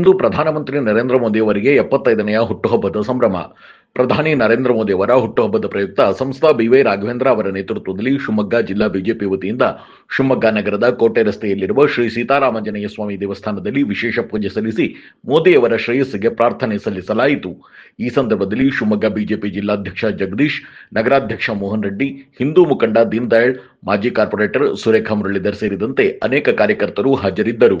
ಇಂದು ಪ್ರಧಾನಮಂತ್ರಿ ನರೇಂದ್ರ ಮೋದಿ ಅವರಿಗೆ ಎಪ್ಪತ್ತೈದನೆಯ ಹುಟ್ಟುಹಬ್ಬದ ಸಂಭ್ರಮ ಪ್ರಧಾನಿ ನರೇಂದ್ರ ಮೋದಿ ಅವರ ಹುಟ್ಟುಹಬ್ಬದ ಪ್ರಯುಕ್ತ ಸಂಸ್ಥಾ ಬಿವೈ ರಾಘವೇಂದ್ರ ಅವರ ನೇತೃತ್ವದಲ್ಲಿ ಶಿವಮೊಗ್ಗ ಜಿಲ್ಲಾ ಬಿಜೆಪಿ ವತಿಯಿಂದ ಶಿವಮೊಗ್ಗ ನಗರದ ಕೋಟೆ ರಸ್ತೆಯಲ್ಲಿರುವ ಶ್ರೀ ಸೀತಾರಾಮಂಜನೇಯ ಸ್ವಾಮಿ ದೇವಸ್ಥಾನದಲ್ಲಿ ವಿಶೇಷ ಪೂಜೆ ಸಲ್ಲಿಸಿ ಮೋದಿಯವರ ಶ್ರೇಯಸ್ಸಿಗೆ ಪ್ರಾರ್ಥನೆ ಸಲ್ಲಿಸಲಾಯಿತು ಈ ಸಂದರ್ಭದಲ್ಲಿ ಶಿವಮೊಗ್ಗ ಬಿಜೆಪಿ ಜಿಲ್ಲಾಧ್ಯಕ್ಷ ಜಗದೀಶ್ ನಗರಾಧ್ಯಕ್ಷ ಮೋಹನ್ ರೆಡ್ಡಿ ಹಿಂದೂ ಮುಖಂಡ ದೀನ್ ದಯಾಳ್ ಮಾಜಿ ಕಾರ್ಪೊರೇಟರ್ ಸುರೇಖಾ ಮುರಳೀಧರ್ ಸೇರಿದಂತೆ ಅನೇಕ ಕಾರ್ಯಕರ್ತರು ಹಾಜರಿದ್ದರು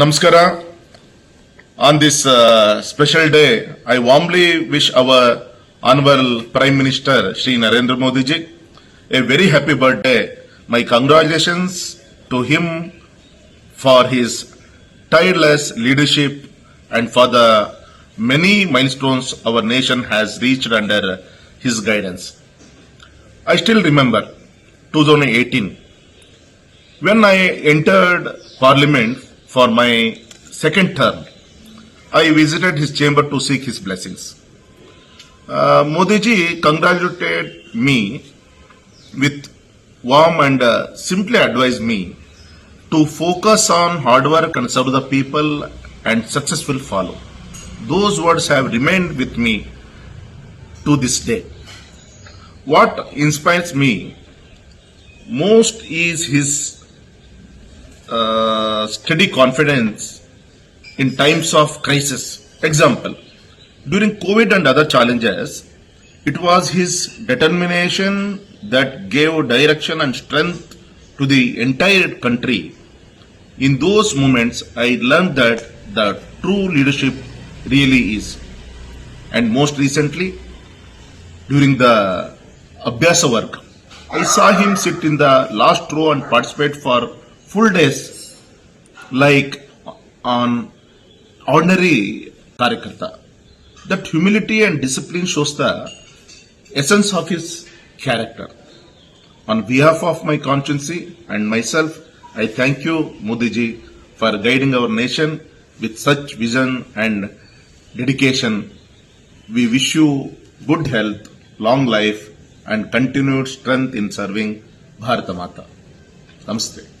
Namaskara. On this uh, special day, I warmly wish our Honorable Prime Minister Shri Narendra Modi ji a very happy birthday. My congratulations to him for his tireless leadership and for the many milestones our nation has reached under his guidance. I still remember 2018 when I entered Parliament for my second term, I visited his chamber to seek his blessings. Uh, Modi ji congratulated me with warm and uh, simply advised me to focus on hard work and serve the people and success will follow. Those words have remained with me to this day. What inspires me most is his uh, steady confidence in times of crisis. Example, during COVID and other challenges, it was his determination that gave direction and strength to the entire country. In those moments, I learned that the true leadership really is. And most recently, during the Abhyasa work, I saw him sit in the last row and participate for full days like on ordinary Karyakarta. That humility and discipline shows the essence of his character. On behalf of my constituency and myself, I thank you, Modiji, for guiding our nation with such vision and dedication. We wish you good health, long life, and continued strength in serving Bharat Mata. Namaste.